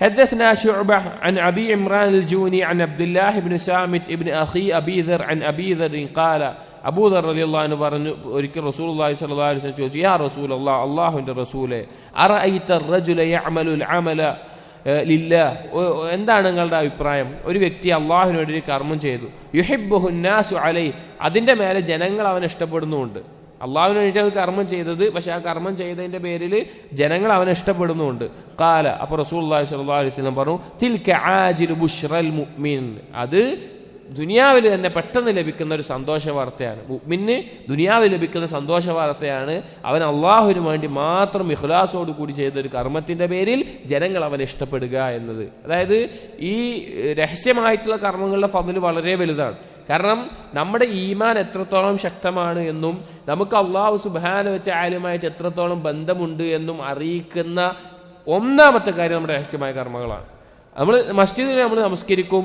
حدثنا شعبة عن أبي عمران الجوني عن عبد الله بن سامت ابن أخي أبي ذر عن أبي ذر قال Abu there റളിയല്ലാഹു അൻഹു പറഞ്ഞു ഒരിക്കൽ റസൂലുള്ളാഹി സ്വല്ലല്ലാഹു അലൈഹി വസല്ലം ചോദിച്ചു യാ റസൂലല്ലാഹ് അല്ലാഹുവിന്റെ റസൂലേ അറഅയ്ത الرجل يعمل العمل ലില്ല എന്താണ് നിങ്ങളുടെ അഭിപ്രായം ഒരു വ്യക്തി അള്ളാഹുവിന് വേണ്ടി ഒരു കർമ്മം ചെയ്തു യുഹിബുഹുന്നാസു അലൈ അതിന്റെ മേലെ ജനങ്ങൾ അവനെ ഇഷ്ടപ്പെടുന്നുമുണ്ട് അള്ളാഹുവിന് വേണ്ടി ഒരു കർമ്മം ചെയ്തത് പക്ഷെ ആ കർമ്മം ചെയ്തതിന്റെ പേരിൽ ജനങ്ങൾ അവനെ ഇഷ്ടപ്പെടുന്നുണ്ട് കാല അപ്പൊ റസൂൽ വസല്ലം പറഞ്ഞു അത് ദുനിയാവിൽ തന്നെ പെട്ടെന്ന് ലഭിക്കുന്ന ഒരു സന്തോഷ വാർത്തയാണ് മുഅ്മിന് ദുനിയാവിൽ ലഭിക്കുന്ന സന്തോഷ വാർത്തയാണ് അവൻ അള്ളാഹുവിന് വേണ്ടി മാത്രം ഇഹ്ലാസോട് കൂടി ചെയ്ത ഒരു കർമ്മത്തിന്റെ പേരിൽ ജനങ്ങൾ അവനെ ഇഷ്ടപ്പെടുക എന്നത്. അതായത് ഈ രഹസ്യമായിട്ടുള്ള കർമ്മങ്ങളുടെ ഫതിൽ വളരെ വലുതാണ്. കാരണം നമ്മുടെ ഈമാൻ എത്രത്തോളം ശക്തമാണ് എന്നും നമുക്ക് അള്ളാഹു സുബാന വെച്ച ആലുമായിട്ട് എത്രത്തോളം ബന്ധമുണ്ട് എന്നും അറിയിക്കുന്ന ഒന്നാമത്തെ കാര്യം നമ്മുടെ രഹസ്യമായ കർമ്മങ്ങളാണ് നമ്മൾ മസ്ജിദിൽ നമ്മൾ നമസ്കരിക്കും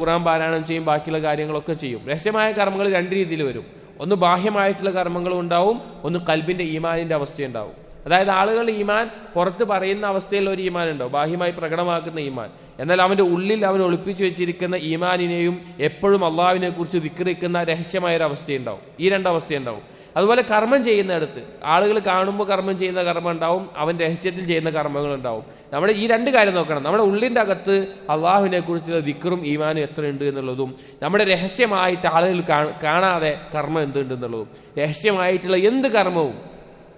ഖുറാൻ പാരായണം ചെയ്യും ബാക്കിയുള്ള കാര്യങ്ങളൊക്കെ ചെയ്യും. രഹസ്യമായ കർമ്മങ്ങൾ രണ്ട് രീതിയിൽ വരും. ഒന്ന് ബാഹ്യമായിട്ടുള്ള കർമ്മങ്ങളും ഉണ്ടാവും ഒന്ന് കൽബിന്റെ ഈമാനിന്റെ അവസ്ഥയുണ്ടാവും. അതായത് ആളുകൾ ഈമാൻ പുറത്ത് പറയുന്ന അവസ്ഥയിൽ ഒരു ഈമാൻ ഉണ്ടോ ബാഹ്യമായി പ്രകടമാക്കുന്ന ഈമാൻ. എന്നാൽ അവന്റെ ഉള്ളിൽ അവൻ ഒളിപ്പിച്ചു വെച്ചിരിക്കുന്ന ഈമാനിനെയും എപ്പോഴും അള്ളാവിനെ കുറിച്ച് വിക്രിക്കുന്ന രഹസ്യമായ ഒരു അവസ്ഥയുണ്ടാവും. ഈ രണ്ടവസ്ഥയുണ്ടാവും അതുപോലെ കർമ്മം ചെയ്യുന്നിടത്ത് ആളുകൾ കാണുമ്പോൾ കർമ്മം ചെയ്യുന്ന കർമ്മം ഉണ്ടാവും അവൻ രഹസ്യത്തിൽ ചെയ്യുന്ന കർമ്മങ്ങൾ ഉണ്ടാവും നമ്മുടെ ഈ രണ്ട് കാര്യം നോക്കണം. നമ്മുടെ ഉള്ളിന്റെ അകത്ത് അള്ളാഹുവിനെ കുറിച്ചുള്ള വിക്രും ഈമാനും എത്രയുണ്ട് എന്നുള്ളതും നമ്മുടെ രഹസ്യമായിട്ട് ആളുകൾ കാണാതെ കർമ്മം എന്തുണ്ട് എന്നുള്ളതും രഹസ്യമായിട്ടുള്ള എന്ത് കർമ്മവും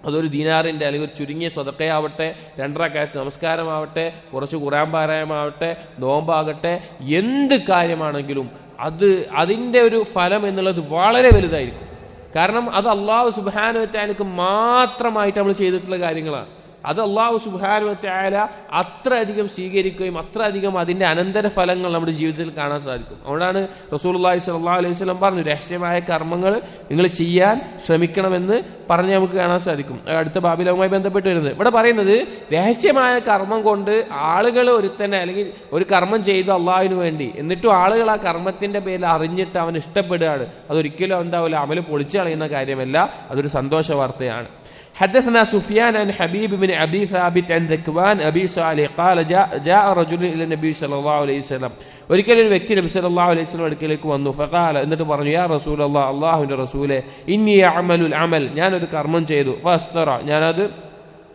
അതൊരു ദീനാറിന്റെ അല്ലെങ്കിൽ ഒരു ചുരുങ്ങിയ സ്വതക്കയാവട്ടെ രണ്ടരക്കാലത്ത് നമസ്കാരമാവട്ടെ കുറച്ച് ഖുറാൻ പാരായമാവട്ടെ നോമ്പാകട്ടെ എന്ത് കാര്യമാണെങ്കിലും അത് അതിന്റെ ഒരു ഫലം എന്നുള്ളത് വളരെ വലുതായിരിക്കും. കാരണം അത് അള്ളാഹു സുബാനുവറ്റാനക്ക് മാത്രമായിട്ട് നമ്മൾ ചെയ്തിട്ടുള്ള കാര്യങ്ങളാണ്. അത് അള്ളാഹു സുബാനുവറ്റായാല അത്ര അധികം സ്വീകരിക്കുകയും അത്ര അധികം അതിന്റെ അനന്തര ഫലങ്ങൾ നമ്മുടെ ജീവിതത്തിൽ കാണാൻ സാധിക്കും. അതുകൊണ്ടാണ് റസൂൽ റസൂലുള്ളാഹി സ്വല്ലല്ലാഹു അലൈഹി സ്വലം പറഞ്ഞു രഹസ്യമായ കർമ്മങ്ങൾ നിങ്ങൾ ചെയ്യാൻ ശ്രമിക്കണമെന്ന് പറഞ്ഞ് നമുക്ക് കാണാൻ സാധിക്കും. അടുത്ത ബാബിലവുമായി ബന്ധപ്പെട്ട് വരുന്നത്. ഇവിടെ പറയുന്നത് രഹസ്യമായ കർമ്മം കൊണ്ട് ആളുകൾ ഒരുത്തന്നെ അല്ലെങ്കിൽ ഒരു കർമ്മം ചെയ്തു അള്ളാഹുവിന് വേണ്ടി. എന്നിട്ടും ആളുകൾ ആ കർമ്മത്തിന്റെ പേരിൽ അറിഞ്ഞിട്ട് അവൻ ഇഷ്ടപ്പെടുകയാണ്. അതൊരിക്കലും എന്താവില്ല അമൽ പൊളിച്ചു കളയുന്ന കാര്യമല്ല. അതൊരു സന്തോഷ വാർത്തയാണ്. حدثنا سفيان عن حبيب بن ابي ثابت عن ذكوان ابي صالح قال جاء جاء رجل الى النبي صلى الله عليه وسلم ഒരിക്കലും ഒരു വ്യക്തി നബി സല്ലല്ലാഹു അലൈഹി വസല്ലം അടുക്കലേക്ക് വന്നു ഫഖാല എന്നിട്ട് പറഞ്ഞു യാ റസൂലല്ലാഹ് അല്ലാഹുവിന്റെ റസൂലേ ഇന്നി അമലുൽ അമൽ ഞാനൊരു കർമ്മം ചെയ്തു ഫസ്തറ ഞാനത്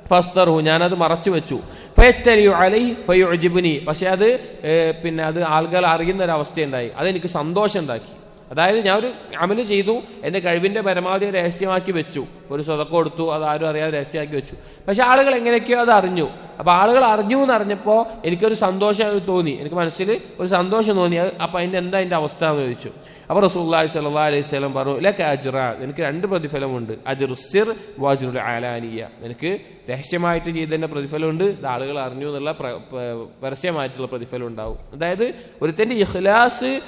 ഫസ്തറു ഞാനത് മറച്ചു വെച്ചു ഫയറ്റലിയു അലൈ ഫയുജിബുനി പക്ഷെ അത് ഏ, പിന്നെ അത് ആളുകൾ അറിയുന്ന ഒരു അവസ്ഥയുണ്ടായി അതെനിക്ക് സന്തോഷം ഉണ്ടാക്കി അതായത് ഞാൻ ഒരു അമല് ചെയ്തു എന്റെ കഴിവിന്റെ പരമാവധി രഹസ്യമാക്കി വെച്ചു ഒരു സ്വതക്കം കൊടുത്തു അത് ആരും അറിയാതെ രഹസ്യമാക്കി വെച്ചു. പക്ഷെ ആളുകൾ എങ്ങനെയൊക്കെയോ അത് അറിഞ്ഞു. അപ്പൊ ആളുകൾ അറിഞ്ഞു എന്ന് അറിഞ്ഞപ്പോ എനിക്കൊരു സന്തോഷം തോന്നി. എനിക്ക് മനസ്സിൽ ഒരു സന്തോഷം തോന്നി. അപ്പോൾ അപ്പൊ അതിന്റെ എന്താ അതിന്റെ അവസ്ഥ എന്ന് ചോദിച്ചു. അപ്പൊ റസൂല്ലാഹി സല്ലാ അലൈഹി സ്വലം പറഞ്ഞു ലക അജ്റ. എനിക്ക് രണ്ട് പ്രതിഫലമുണ്ട്. അജ്റു സിർ വാജ്റുൽ ആലാനിയ. എനിക്ക് രഹസ്യമായിട്ട് ചെയ്തതിന്റെ പ്രതിഫലമുണ്ട്. ഇത് ആളുകൾ അറിഞ്ഞു എന്നുള്ള പരസ്യമായിട്ടുള്ള പ്രതിഫലം ഉണ്ടാവും അതായത് ഒരുത്തന്റെ ഇഖ്ലാസ്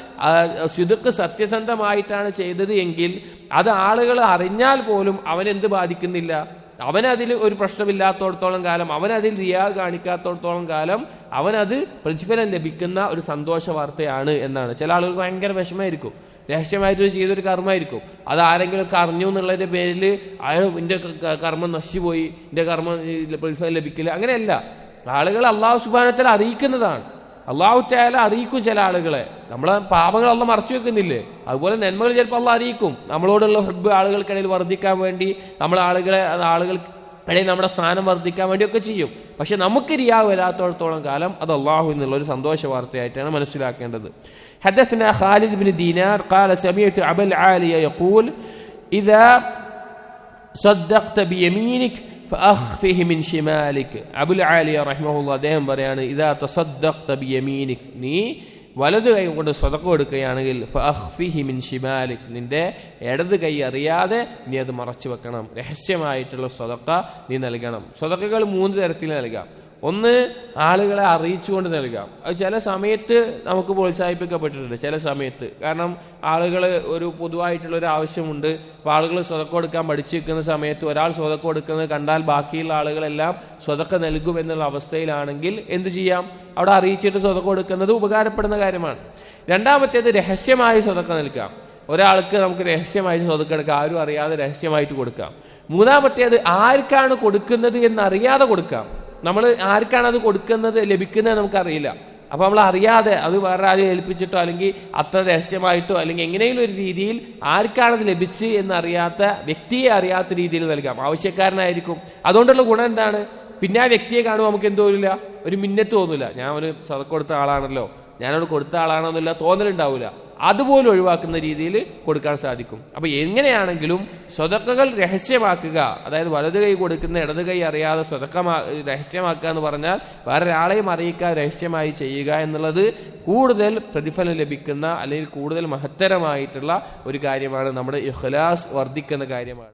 ശുദ്ധക്ക് സത്യസന്ധമായിട്ടാണ് ചെയ്തത് എങ്കിൽ അത് ആളുകൾ അറിഞ്ഞാൽ പോലും അവനെന്ത് ബാധിക്കുന്നില്ല. അവനതിൽ ഒരു പ്രശ്നമില്ലാത്തോടത്തോളം കാലം അവനതിൽ റിയാ കാണിക്കാത്തോടത്തോളം കാലം അവനത് പ്രതിഫലം ലഭിക്കുന്ന ഒരു സന്തോഷ വാർത്തയാണ് എന്നാണ്. ചില ആളുകൾക്ക് ഭയങ്കര വിഷമമായിരിക്കും. രഹസ്യമായിട്ട് ചെയ്തൊരു കർമ്മമായിരിക്കും. അത് ആരെങ്കിലും ഒക്കെ അറിഞ്ഞു എന്നുള്ളതിന്റെ പേരിൽ അയാൾ ക- കർമ്മം നശിച്ചുപോയി എന്റെ കർമ്മം പ്രതിഫലം ലഭിക്കില്ല അങ്ങനെയല്ല. ആളുകൾ അള്ളാഹു സുബാനത്തിൽ അറിയിക്കുന്നതാണ്. അള്ളാഹു ചായാലും അറിയിക്കും ചില ആളുകളെ നമ്മളെ പാപങ്ങൾ അള്ള മറച്ചു വെക്കുന്നില്ലേ അതുപോലെ നന്മകൾ ചിലപ്പോൾ അള്ള അറിയിക്കും നമ്മളോടുള്ള ഹെബ് ആളുകൾക്കിടയിൽ വർദ്ധിക്കാൻ വേണ്ടി നമ്മൾ ആളുകളെ ആളുകൾ ഇടയിൽ നമ്മുടെ സ്ഥാനം വർദ്ധിക്കാൻ വേണ്ടിയൊക്കെ ചെയ്യും പക്ഷെ നമുക്ക് റിയാ വരാത്തോടത്തോളം കാലം അത് അള്ളാഹു എന്നുള്ള ഒരു സന്തോഷ വാർത്തയായിട്ടാണ് മനസ്സിലാക്കേണ്ടത് حدثنا خالد بن دينار قال سمعت أبا العالية يقول إذا صدقت بيمينك അബുൽ ആലിയ റഹ്മുള്ള അദ്ദേഹം പറയാണ് ഇതാ തസദ്ദീനിക് നീ വലത് കൈ കൊണ്ട് സ്വതക്കം എടുക്കുകയാണെങ്കിൽ ഫിഹിമിൻ ഷിമാലിക്. നിന്റെ ഇടത് കൈ അറിയാതെ നീ അത് മറച്ചു വെക്കണം. രഹസ്യമായിട്ടുള്ള സ്വതക്ക നീ നൽകണം. സ്വതക്കകൾ മൂന്ന് തരത്തിൽ നൽകാം. ഒന്ന് ആളുകളെ അറിയിച്ചുകൊണ്ട് നൽകാം. അത് ചില സമയത്ത് നമുക്ക് പ്രോത്സാഹിപ്പിക്കപ്പെട്ടിട്ടുണ്ട് ചില സമയത്ത്. കാരണം ആളുകൾ ഒരു പൊതുവായിട്ടുള്ള ഒരു ആവശ്യമുണ്ട്. അപ്പോൾ ആളുകൾ സ്വതക്കം കൊടുക്കാൻ പഠിച്ചു സമയത്ത് ഒരാൾ സ്വതക്കം കൊടുക്കുന്നത് കണ്ടാൽ ബാക്കിയുള്ള ആളുകളെല്ലാം സ്വതക്ക നൽകും എന്നുള്ള അവസ്ഥയിലാണെങ്കിൽ എന്ത് ചെയ്യാം? അവിടെ അറിയിച്ചിട്ട് സ്വതക്കം കൊടുക്കുന്നത് ഉപകാരപ്പെടുന്ന കാര്യമാണ്. രണ്ടാമത്തേത് രഹസ്യമായി സ്വതക്ക നൽകാം. ഒരാൾക്ക് നമുക്ക് രഹസ്യമായി സ്വതക്കം എടുക്കാം ആരും അറിയാതെ രഹസ്യമായിട്ട് കൊടുക്കാം. മൂന്നാമത്തേത് ആർക്കാണ് കൊടുക്കുന്നത് എന്നറിയാതെ കൊടുക്കാം. നമ്മൾ ആർക്കാണ് അത് കൊടുക്കുന്നത് ലഭിക്കുന്നത് നമുക്കറിയില്ല. അപ്പൊ നമ്മൾ അറിയാതെ അത് വേറെ ആരെയും ഏൽപ്പിച്ചിട്ടോ അല്ലെങ്കിൽ അത്ര രഹസ്യമായിട്ടോ അല്ലെങ്കിൽ എങ്ങനെയെങ്കിലും ഒരു രീതിയിൽ ആർക്കാണ് അത് ലഭിച്ച് എന്നറിയാത്ത വ്യക്തിയെ അറിയാത്ത രീതിയിൽ നൽകാം. ആവശ്യക്കാരനായിരിക്കും. അതുകൊണ്ടുള്ള ഗുണം എന്താണ്? പിന്നെ ആ വ്യക്തിയെ കാണുമ്പോൾ നമുക്ക് എന്തോ ഇല്ല ഒരു മിന്നത്ത് തോന്നില്ല ഞാൻ ഒരു സതക്കൊടുത്ത ആളാണല്ലോ. ഞാനോട് കൊടുത്ത ആളാണെന്നില്ല തോന്നലുണ്ടാവില്ല അതുപോലും ഒഴിവാക്കുന്ന രീതിയിൽ കൊടുക്കാൻ സാധിക്കും. അപ്പൊ എങ്ങനെയാണെങ്കിലും സ്വതക്കകൾ രഹസ്യമാക്കുക. അതായത് വലത് കൈ കൊടുക്കുന്ന ഇടത് കൈ അറിയാതെ സ്വതക്കമാ രഹസ്യമാക്കുക എന്ന് പറഞ്ഞാൽ വേറൊരാളെയും അറിയിക്കുക രഹസ്യമായി ചെയ്യുക എന്നുള്ളത് കൂടുതൽ പ്രതിഫലം ലഭിക്കുന്ന അല്ലെങ്കിൽ കൂടുതൽ മഹത്തരമായിട്ടുള്ള ഒരു കാര്യമാണ് നമ്മുടെ ഇഖ്ലാസ് വർദ്ധിക്കുന്ന കാര്യമാണ്.